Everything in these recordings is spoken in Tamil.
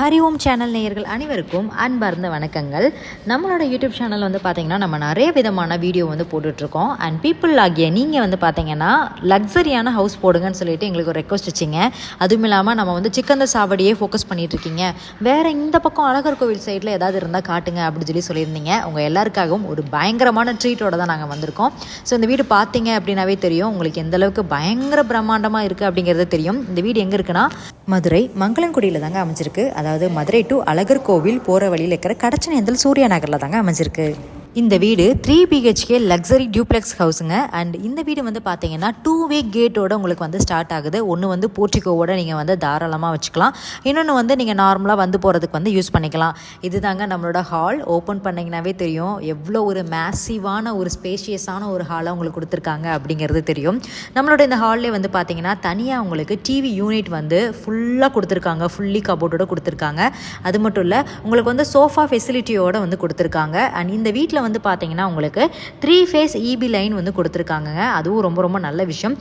ஹரி ஓம் சேனல் நேயர்கள் அனைவருக்கும் அன்பார்ந்த வணக்கங்கள். நம்மளோட யூடியூப் சேனல் வந்து பார்த்தீங்கன்னா நம்ம நிறைய விதமான வீடியோ வந்து போட்டுட்ருக்கோம். அண்ட் பீப்புள் ஆகிய நீங்கள் வந்து பார்த்தீங்கன்னா லக்ஸரியான ஹவுஸ் போடுங்கன்னு சொல்லிட்டு எங்களுக்கு ஒரு ரெக்வஸ்ட் வச்சிங்க. அதுவும் இல்லாமல் நம்ம வந்து சிக்கந்த சாவடியே ஃபோக்கஸ் பண்ணிகிட்ருக்கீங்க இருக்கீங்க வேறு இந்த பக்கம் அழகர் கோவில் சைடில் ஏதாவது இருந்தால் காட்டுங்க அப்படின்னு சொல்லி சொல்லியிருந்தீங்க. உங்கள் எல்லாருக்காகவும் ஒரு பயங்கரமான ட்ரீட்டோட தான் நாங்கள் வந்திருக்கோம். ஸோ இந்த வீடு பார்த்தீங்க அப்படின்னாவே தெரியும். உங்களுக்கு எந்த அளவுக்கு பயங்கர பிரம்மாண்டமாக இருக்குது அப்படிங்கிறது தெரியும். இந்த வீடு எங்கே இருக்குன்னா மதுரை மங்களங்குடியில் தாங்க அமைஞ்சிருக்கு. அதாவது மதுரை டு அழகர் கோவில் போகிற வழியில் இருக்கிற கடச்சனேந்தல் சூர்யா நகரில் தாங்க அமைஞ்சிருக்கு. இந்த வீடு த்ரீ பிஹெச்கே லக்ஸரி டியூப்ளெக்ஸ் ஹவுஸுங்க அண்ட் இந்த வீடு வந்து பார்த்தீங்கன்னா டூ வே கேட்டோட உங்களுக்கு வந்து ஸ்டார்ட் ஆகுது. ஒன்று வந்து போர்ட்டிகோவோட நீங்கள் வந்து தாராளமாக வச்சுக்கலாம். இன்னொன்று வந்து நீங்கள் நார்மலாக வந்து போகிறதுக்கு வந்து யூஸ் பண்ணிக்கலாம். இதுதாங்க நம்மளோட ஹால் ஓப்பன் பண்ணிங்கனாவே தெரியும். எவ்வளோ ஒரு மேசிவான ஒரு ஸ்பேஷியஸான ஒரு ஹாலாக உங்களுக்கு கொடுத்துருக்காங்க அப்படிங்கிறது தெரியும். நம்மளோட இந்த ஹால்லே வந்து பார்த்தீங்கன்னா தனியாக உங்களுக்கு டிவி யூனிட் வந்து ஃபுல்லாக கொடுத்துருக்காங்க. ஃபுல்லி கபோர்டோட கொடுத்துருக்காங்க. அது மட்டும் இல்லை உங்களுக்கு வந்து சோஃபா ஃபெசிலிட்டியோட வந்து கொடுத்துருக்காங்க. அண்ட் இந்த வீட்டில் வந்து பார்த்தீங்கன்னா உங்களுக்கு த்ரீ ஃபேஸ் இபி லைன் வந்து கொடுத்துருக்காங்க அதுவும் ரொம்ப ரொம்ப நல்ல விஷயம்.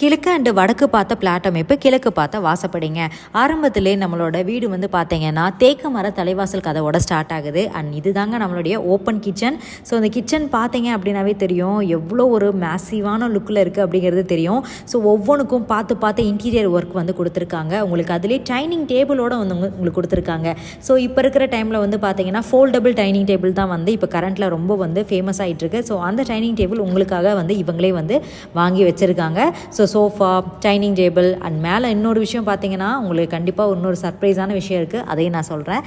கிழக்கு அண்டு வடக்கு பார்த்த பிளாட் அமைப்பு கிழக்கு பார்த்த வாசப்படிங்க. ஆரம்பத்திலே நம்மளோட வீடு வந்து பார்த்தீங்கன்னா தேக்கு மர தலைவாசல் கதவோட ஸ்டார்ட் ஆகுது. அண்ட் இதுதாங்க நம்மளுடைய ஓப்பன் கிச்சன் ஸோ அந்த கிச்சன் பார்த்தீங்க அப்படின்னாவே தெரியும். எவ்வளோ ஒரு மேசிவான லுக்கில் இருக்குது அப்படிங்கிறது தெரியும். ஸோ ஒவ்வொன்றுக்கும் பார்த்து பார்த்து இன்டீரியர் ஒர்க் வந்து கொடுத்துருக்காங்க. உங்களுக்கு அதிலே டைனிங் டேபிளோட வந்து உங்களுக்கு கொடுத்துருக்காங்க. ஸோ இப்போ இருக்கிற டைமில் வந்து பார்த்தீங்கன்னா ஃபோல்டபுள் டைனிங் டேபிள் தான் வந்து இப்போ கரண்ட்டில் ரொம்ப வந்து ஃபேமஸ் ஆகிட்டு இருக்கு. ஸோ அந்த டைனிங் டேபிள் உங்களுக்காக வந்து இவங்களே வந்து வாங்கி வச்சுருக்காங்க. So sofa dining table and மேலே இன்னொரு விஷயம் பார்த்தீங்கன்னா உங்களுக்கு கண்டிப்பாக இன்னொரு சர்ப்ரைஸான விஷயம் இருக்குது அதையும் நான் சொல்கிறேன்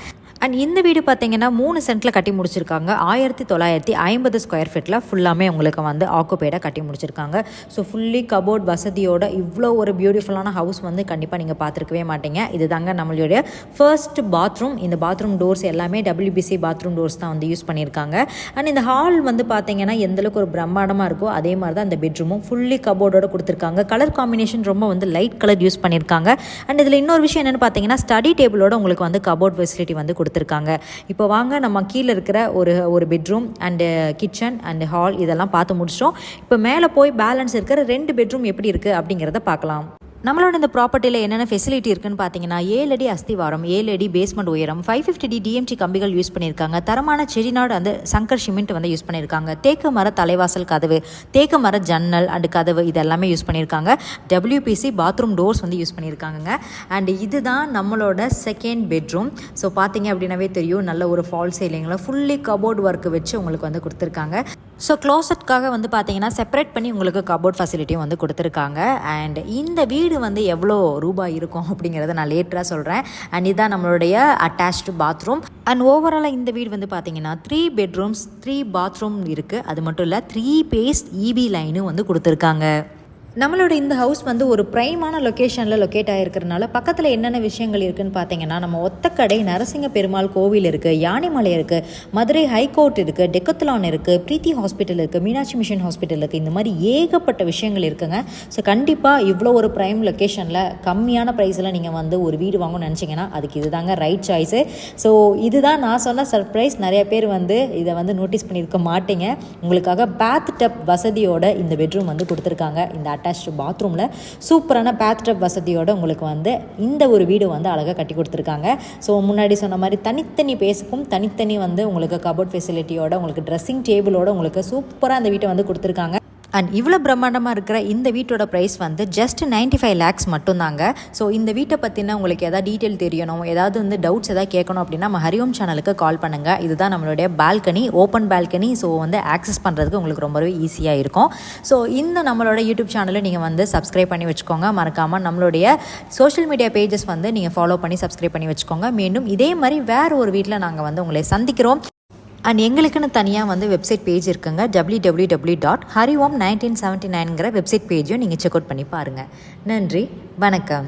அண்ட் இந்த வீடு பார்த்தீங்கன்னா மூணு சென்ட்டில் கட்டி முடிச்சிருக்காங்க. ஆயிரத்தி தொள்ளாயிரத்தி ஐம்பது ஸ்கொயர் ஃபீட்டில் ஃபுல்லாமே உங்களுக்கு வந்து ஆக்குபைடாக கட்டி முடிச்சிருக்காங்க. ஸோ ஃபுல்லி கபோர்ட் வசதியோட இவ்வளோ ஒரு பியூட்டிஃபுல்லான ஹவுஸ் வந்து கண்டிப்பாக நீங்கள் பார்த்துருக்கவே மாட்டீங்க. இதுதாங்க நம்மளுடைய ஃபர்ஸ்ட் பாத்ரூம் இந்த பாத்ரூம் டோர்ஸ் எல்லாமே டபிள்யூபிசி பாத்ரூம் டோர்ஸ் தான் வந்து யூஸ் பண்ணியிருக்காங்க அண்ட் இந்த ஹால் வந்து பார்த்தீங்கன்னா எந்த அளவுக்கு ஒரு பிரம்மாண்டமாக இருக்கோ அதே மாதிரி தான் இந்த பெட்ரூமும் ஃபுல்லி கபோர்டோட கொடுத்துருக்காங்க. கலர் காம்பினேஷன் ரொம்ப வந்து லைட் கலர் யூஸ் பண்ணியிருக்காங்க அண்ட் இதில் இன்னொரு விஷயம் என்னென்னு பார்த்தீங்கன்னா ஸ்டடி டேபிளோட உங்களுக்கு வந்து கபோர்ட் ஃபெசிலிட்டி வந்து கொடுத்துருக்காங்க இப்போ வாங்க நம்ம கீழே இருக்கிற ஒரு ஒரு bedroom and kitchen and hall இதெல்லாம் பார்த்து முடிச்சிட்டோம். இப்போ மேலே போய் பேலன்ஸ் இருக்கிற ரெண்டு பெட்ரூம் எப்படி இருக்குது அப்படிங்கிறத பார்க்கலாம். நம்மளோட இந்த ப்ராப்பர்ட்டியில் என்னென்ன ஃபெசிலிட்டி இருக்குன்னு பார்த்தீங்கன்னா ஏழு அடி அஸ்திவாரம் ஏழு அடி பேஸ்மெண்ட் உயரம் ஃபைவ் ஃபிஃப்டி டி டிஎம்டி கம்பிகள் யூஸ் பண்ணியிருக்காங்க. தரமான செடிநாடு அந்த சங்கர் சிமெண்ட் வந்து யூஸ் பண்ணியிருக்காங்க. தேக்கு மர தலைவாசல் கதவு தேக்கு மர ஜன்னல் அண்டு கதவு இது எல்லாமே யூஸ் பண்ணியிருக்காங்க டபிள்யூபிசி பாத்ரூம் டோர்ஸ் வந்து யூஸ் பண்ணியிருக்காங்க அண்ட் இதுதான் நம்மளோட செகண்ட் பெட்ரூம் ஸோ பார்த்தீங்க அப்படின்னாவே தெரியும் நல்ல ஒரு ஃபால் சீலிங்கில் ஃபுல்லி கபோர்ட் ஒர்க் வச்சு உங்களுக்கு வந்து கொடுத்துருக்காங்க. ஸோ க்ளோசட்காக வந்து பார்த்தீங்கன்னா செப்பரேட் பண்ணி உங்களுக்கு கபோர்ட் ஃபெசிலிட்டியும் வந்து கொடுத்துருக்காங்க. அண்ட் இந்த வீடு வந்து எவ்வளோ ரூபாய் இருக்கும் அப்படிங்கிறத நான் லேட்டராக சொல்கிறேன் அண்ட் இதுதான் நம்மளுடைய அட்டாச்டு பாத்ரூம் அண்ட் ஓவராலாக இந்த வீடு வந்து பார்த்தீங்கன்னா த்ரீ பெட்ரூம்ஸ் த்ரீ பாத்ரூம் இருக்குது அது மட்டும் இல்லை த்ரீ பேஸ்ட் இபி லைனும் வந்து கொடுத்துருக்காங்க. நம்மளோட இந்த ஹவுஸ் வந்து ஒரு ப்ரைமான லொக்கேஷனில் லொக்கேட் ஆகிருக்கிறதுனால பக்கத்தில் என்னென்ன விஷயங்கள் இருக்குன்னு பார்த்தீங்கன்னா நம்ம ஒத்தக்கடை நரசிங்க பெருமாள் கோவில் இருக்குது யானைமலை இருக்குது மதுரை ஹைகோர்ட் இருக்குது டெக்கத்லான் இருக்குது பிரீத்தி ஹாஸ்பிட்டல் இருக்குது மீனாட்சி மிஷன் ஹாஸ்பிட்டல் இருக்குது இந்த மாதிரி ஏகப்பட்ட விஷயங்கள் இருக்குங்க. ஸோ கண்டிப்பாக இவ்வளோ ஒரு ப்ரைம் லொக்கேஷனில் கம்மியான ப்ரைஸில் நீங்கள் வந்து ஒரு வீடு வாங்கணும்னு நினச்சிங்கன்னா அதுக்கு இதுதாங்க ரைட் சாய்ஸு ஸோ இதுதான் நான் சொன்ன சர்ப்ரைஸ் நிறைய பேர் வந்து இதை வந்து நோட்டீஸ் பண்ணியிருக்க மாட்டீங்க. உங்களுக்காக பேத் டப் வசதியோட இந்த பெட்ரூம் வந்து கொடுத்துருக்காங்க. இந்த அட்டாச்சு பாத்ரூமில் சூப்பரான பேத்டப் வசதியோடு வசதியோட உங்களுக்கு வந்து இந்த ஒரு வீடு வந்து அழகாக கட்டி கொடுத்துருக்காங்க. ஸோ முன்னாடி சொன்ன மாதிரி தனித்தனி பேஸுக்கும் தனித்தனி வந்து உங்களுக்கு கபோர்ட் ஃபெசிலிட்டியோட உங்களுக்கு ட்ரெஸ்ஸிங் டேபிளோட உங்களுக்கு சூப்பராக அந்த வீட்டை வந்து கொடுத்துருக்காங்க. அண்ட் இவ்வளோ பிரம்மாண்டமாக இருக்கிற இந்த வீட்டோட ப்ரைஸ் வந்து ஜஸ்ட் 95 ஃபைவ் லேக்ஸ் மட்டும்தாங்க. ஸோ இந்த வீட்டை பற்றின உங்களுக்கு எதாவது டீட்டெயில் தெரியணும் ஏதாவது வந்து டவுட்ஸ் எதாவது கேட்கணும் அப்படின்னா நம்ம ஹரிஓம் சேனலுக்கு கால் பண்ணுங்கள் இதுதான் நம்மளுடைய பால்கனி ஓப்பன் பால்கனி ஸோ வந்து ஆக்சஸ் பண்ணுறதுக்கு உங்களுக்கு ரொம்பவே ஈஸியாக இருக்கும். ஸோ இந்த நம்மளோட யூடியூப் சேனலை நீங்கள் வந்து சப்ஸ்கிரைப் பண்ணி வச்சுக்கோங்க. மறக்காமல் நம்மளுடைய சோஷியல் மீடியா பேஜஸ் வந்து நீங்கள் ஃபாலோ பண்ணி சப்ஸ்கிரைப் பண்ணி வச்சுக்கோங்க. மீண்டும் இதே மாதிரி வேறு ஒரு வீட்டில் நாங்கள் வந்து உங்களை சந்திக்கிறோம். அண்ட் எங்களுக்குன்னு தனியாக வந்து வெப்சைட் பேஜ் இருக்குங்க. W W W dot Hari Om nineteen seventy நைன்கிற website பேஜையும் நீங்கள் செக் அவுட் பண்ணி பாருங்கள் நன்றி. வணக்கம்.